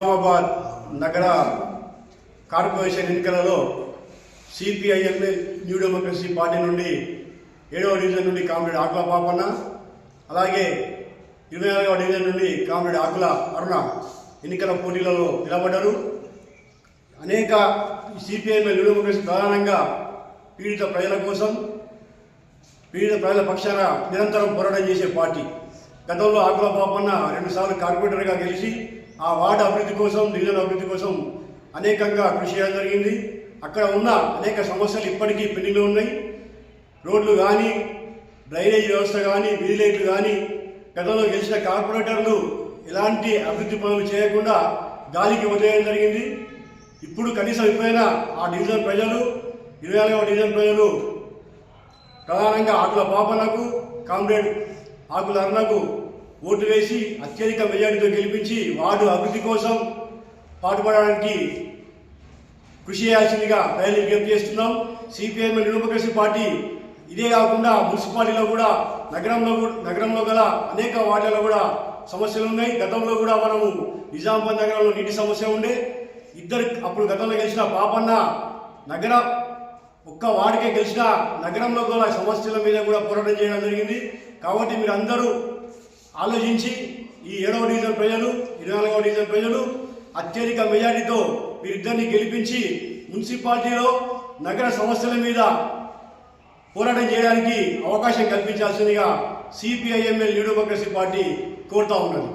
నిజామాబాద్ నగర కార్పొరేషన్ ఎన్నికలలో CPIML new democracy party నుండి ఏడవ డివిజన్ నుండి కామ్రేడ్ ఆకుల పాపన్న అలాగే ఇరవై నాలుగవ డివిజన్ నుండి కామ్రేడ్ ఆకుల అరుణ ఎన్నికల పోటీలలో నిలబడ్డారు. అనేక సిపిఐఎంఎల్ న్యూ డెమోక్రసీ ప్రధానంగా పీడిత ప్రజల కోసం పీడిత ప్రజల పక్షాన నిరంతరం పోరాటం చేసే పార్టీ. గతంలో ఆకుల పాపన్న రెండుసార్లు కార్పొరేటర్గా గెలిచి ఆ వార్డు అభివృద్ధి కోసం డివిజన్ అభివృద్ధి కోసం అనేకంగా కృషి చేయడం జరిగింది. అక్కడ ఉన్న అనేక సమస్యలు ఇప్పటికీ పెండింగ్లో ఉన్నాయి. రోడ్లు కానీ డ్రైనేజ్ వ్యవస్థ కానీ వీధిలైట్లు కానీ గతంలో గెలిచిన కార్పొరేటర్లు ఎలాంటి అభివృద్ధి పనులు చేయకుండా గాలికి వదిలేయడం జరిగింది. ఇప్పుడు కనీసం ఇప్పుడైనా ఆ డివిజన్ ప్రజలు ఇరవై నాలుగవ డివిజన్ ప్రజలు ప్రధానంగా ఆకుల పాపనకు కామ్రేడ్ ఆకుల అరుణకు ఓటు వేసి అత్యధిక మెజారిటీతో గెలిపించి వార్డు అభివృద్ధి కోసం పాటుపడడానికి కృషి చేయాల్సిందిగా ప్రజలు విజ్ఞప్తి చేస్తున్నాం. సిపిఐఎం డెమోక్రసీ పార్టీ ఇదే కాకుండా మున్సిపాలిటీలో కూడా నగరంలో కూడా- నగరంలో గల అనేక వార్డులలో కూడా సమస్యలు ఉన్నాయి. గతంలో కూడా మనము నిజామాబాద్ నగరంలో నీటి సమస్య ఉండే. ఇద్దరు అప్పుడు గతంలో గెలిచిన పాపన్న నగర ఒక్క వార్డుకే గెలిచిన నగరంలో గల సమస్యల మీద కూడా పోరాటం చేయడం జరిగింది. కాబట్టి మీరు అందరూ ఆలోచించి ఈ ఏడవ డివిజన్ ప్రజలు ఇరవై నాలుగవ డివిజన్ ప్రజలు అత్యధిక మెజారిటీతో వీరిద్దరిని గెలిపించి మున్సిపాలిటీలో నగర సమస్యల మీద పోరాటం చేయడానికి అవకాశం కల్పించాల్సిందిగా సిపిఐఎంఎల్ న్యూ డెమోక్రసీ పార్టీ కోరుతా ఉన్నది.